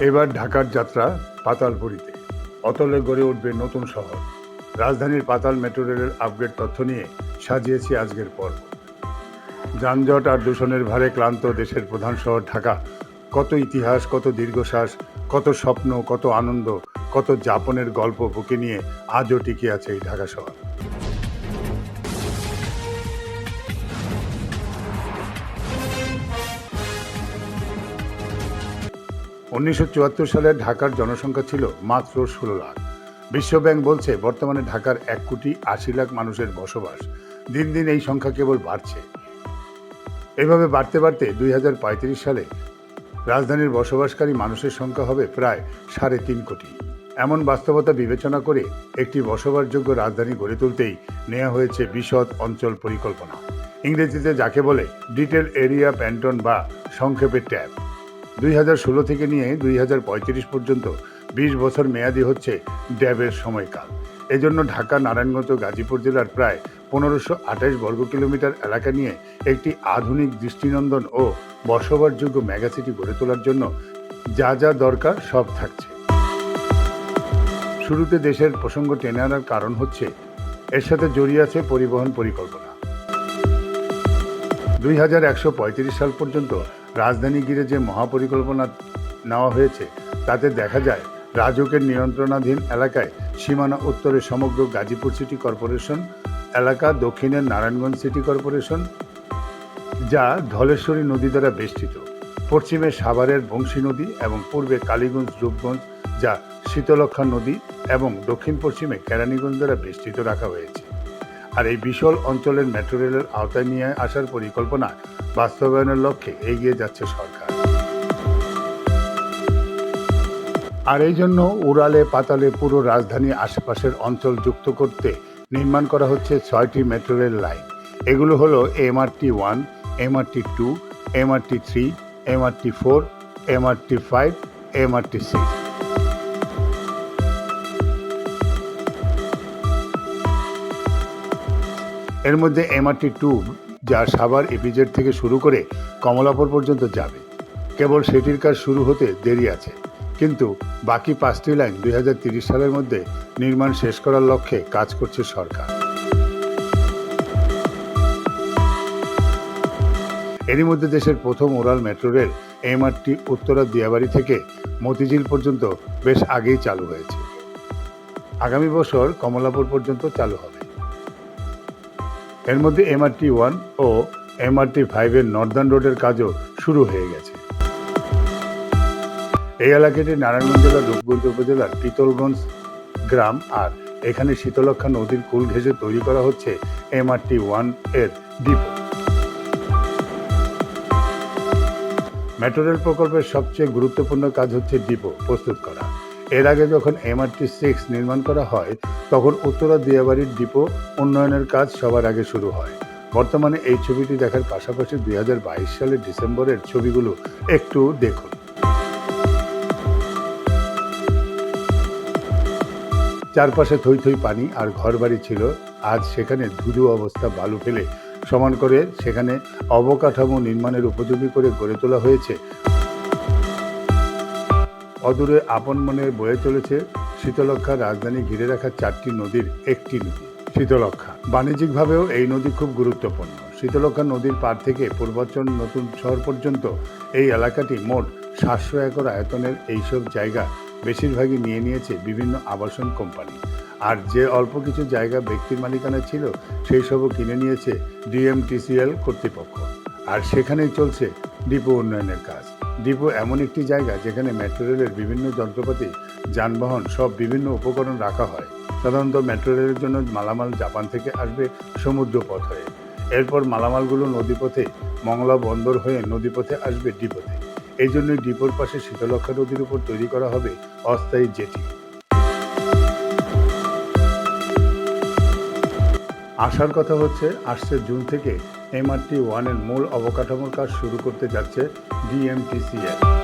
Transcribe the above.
এবার ঢাকার যাত্রা পাতালপুরীতে। অতলে গড়ে উঠবে নতুন শহর। রাজধানীর পাতাল মেট্রো রেলের আপগ্রেড তথ্য নিয়ে সাজিয়েছি আজকের পর্ব। যানজট আর দূষণের ভারে ক্লান্ত দেশের প্রধান শহর ঢাকা। কত ইতিহাস, কত দীর্ঘশ্বাস, কত স্বপ্ন, কত আনন্দ, কত যাপনের গল্প বুকে নিয়ে আজও টিকে আছে এই ঢাকা শহর। উনিশশো চুয়াত্তর সালে ঢাকার জনসংখ্যা ছিল মাত্র ষোলো লাখ। বিশ্বব্যাংক বলছে, বর্তমানে ঢাকার এক কোটি আশি লাখ মানুষের বসবাস। দিন দিন এই সংখ্যা কেবল বাড়ছে। এভাবে বাড়তে বাড়তে দুই হাজার পঁয়ত্রিশ সালে রাজধানীর বসবাসকারী মানুষের সংখ্যা হবে প্রায় সাড়ে তিন কোটি। এমন বাস্তবতা বিবেচনা করে একটি বসবাসযোগ্য রাজধানী গড়ে তুলতেই নেওয়া হয়েছে বিশদ অঞ্চল পরিকল্পনা। ইংরেজিতে যাকে বলে, ডিটেল এরিয়া প্যান্টন বা সংক্ষেপে ট্যাব দুই হাজার ষোলো থেকে নিয়ে দুই হাজার পঁয়ত্রিশ পর্যন্ত বিশ বছর মেয়াদি হচ্ছে ড্যাবের সময়কাল। এজন্য ঢাকা, নারায়ণগঞ্জ ও গাজীপুর জেলার প্রায় পনেরোশো আঠাশ বর্গ কিলোমিটার এলাকা নিয়ে একটি আধুনিক দৃষ্টিনন্দন ও বসবাসযোগ্য মেগাসিটি গড়ে তোলার জন্য যা যা দরকার সব থাকছে। শুরুতে দেশের প্রসঙ্গ টেনে আনার কারণ হচ্ছে, এর সাথে জড়িয়ে আছে পরিবহন পরিকল্পনা। দুই হাজার একশো পঁয়ত্রিশ সাল পর্যন্ত রাজধানী ঘিরে যে মহাপরিকল্পনা নেওয়া হয়েছে, তাতে দেখা যায় রাজকের নিয়ন্ত্রণাধীন এলাকায় সীমানা উত্তরে সমগ্র গাজীপুর সিটি কর্পোরেশন, এলাকা দক্ষিণের নারায়ণগঞ্জ সিটি কর্পোরেশন, যা ধলেশ্বরী নদী দ্বারা বেষ্টিত। পশ্চিমে সাভারের বংশী নদী এবং পূর্বে কালীগঞ্জ, রূপগঞ্জ, যা শীতলক্ষা নদী এবং দক্ষিণ পশ্চিমে কেরানীগঞ্জ দ্বারা বেষ্টিত রাখা হয়েছে। আর এই বিশাল অঞ্চলের মেট্রো রেলের আওতায় নিয়ে আসার পরিকল্পনা বাস্তবায়নের লক্ষ্যে এগিয়ে যাচ্ছে সরকার। আর এই জন্য উড়ালে পাতালে পুরো রাজধানী আশেপাশের অঞ্চল যুক্ত করতে নির্মাণ করা হচ্ছে ছয়টি মেট্রো রেল লাইন। এগুলো হলো MRT one, MRT two, MRT three, MRT four, MRT five, MRT six. এর মধ্যে এমআরটি টু যা সাভার এপিজেড থেকে শুরু করে কমলাপুর পর্যন্ত যাবে। কেবল সেটির কাজ শুরু হতে দেরি আছে। কিন্তু বাকি পাঁচটি লাইন দুই সালের মধ্যে নির্মাণ শেষ করার লক্ষ্যে কাজ করছে সরকার। এরই মধ্যে দেশের প্রথম oral metro rail MRT Uttara Diabari থেকে মতিঝিল পর্যন্ত বেশ আগেই চালু হয়েছে। আগামী বছর কমলাপুর পর্যন্ত চালু হবে। এর মধ্যে এমআরটি ওয়ান ও এমআরটি ফাইভের নর্দার্ন রোডের কাজও শুরু হয়ে গেছে। এই এলাকাটি নারায়ণগঞ্জ জেলার রূপগঞ্জ উপজেলার পিতলগঞ্জ গ্রাম আর এখানে শীতলক্ষা নদীর কুল ঘেঁষে তৈরি করা হচ্ছে এমআরটি ওয়ানের ডিপো মেট্রো রেল প্রকল্পের সবচেয়ে গুরুত্বপূর্ণ কাজ হচ্ছে ডিপো প্রস্তুত করা। এর আগে যখন এমআরটি সিক্স নির্মাণ করা হয়, তখন উত্তরা দিয়াবাড়ির ডিপো উন্নয়নের কাজ সবার আগে শুরু হয়। বর্তমানে এই ছবিটি দেখার পাশাপাশি দুই সালের ডিসেম্বরের ছবিগুলো একটু দেখুন। চারপাশে থই থই পানি আর ঘরবাড়ি ছিল। আজ সেখানে ধুধু অবস্থা বালু ফেলে সমান করে সেখানে অবকাঠামো নির্মাণের উপযোগী করে গড়ে তোলা হয়েছে অদূরে আপন মনে বয়ে চলেছে শীতলক্ষা রাজধানী ঘিরে রাখা চারটি নদীর একটি নদী শীতলক্ষা বাণিজ্যিকভাবেও এই নদী খুব গুরুত্বপূর্ণ। শীতলক্ষা নদীর পার থেকে পূর্বাচল নতুন শহর পর্যন্ত এই এলাকাটি মোট সাতশো একর আয়তনের এইসব জায়গা বেশিরভাগই নিয়ে নিয়েছে বিভিন্ন আবাসন কোম্পানি। আর যে অল্প কিছু জায়গা ব্যক্তির মালিকানা ছিল, সেই সবও কিনে নিয়েছে ডিএমটিসিএল কর্তৃপক্ষ। আর সেখানেই চলছে ডিপো উন্নয়নের কাজ। ডিপো এমন একটি জায়গা যেখানে মেট্রো রেলের বিভিন্ন যন্ত্রপাতি, যানবাহন সব বিভিন্ন উপকরণ রাখা হয়। সাধারণত মেট্রো রেলের জন্য মালামাল জাপান থেকে আসবে সমুদ্র পথ হয়ে। এরপর মালামালগুলো নদীপথে, মংলা বন্দর হয়ে নদীপথে আসবে ডিপোতে এই জন্যই ডিপোর পাশে শীতলক্ষা নদীর উপর তৈরি করা হবে অস্থায়ী জেটি। আসার কথা হচ্ছে, আসছে জুন থেকে এমআরটি ওয়ানের মূল অবকাঠামোর কাজ শুরু করতে যাচ্ছে ডিএমটিসিএল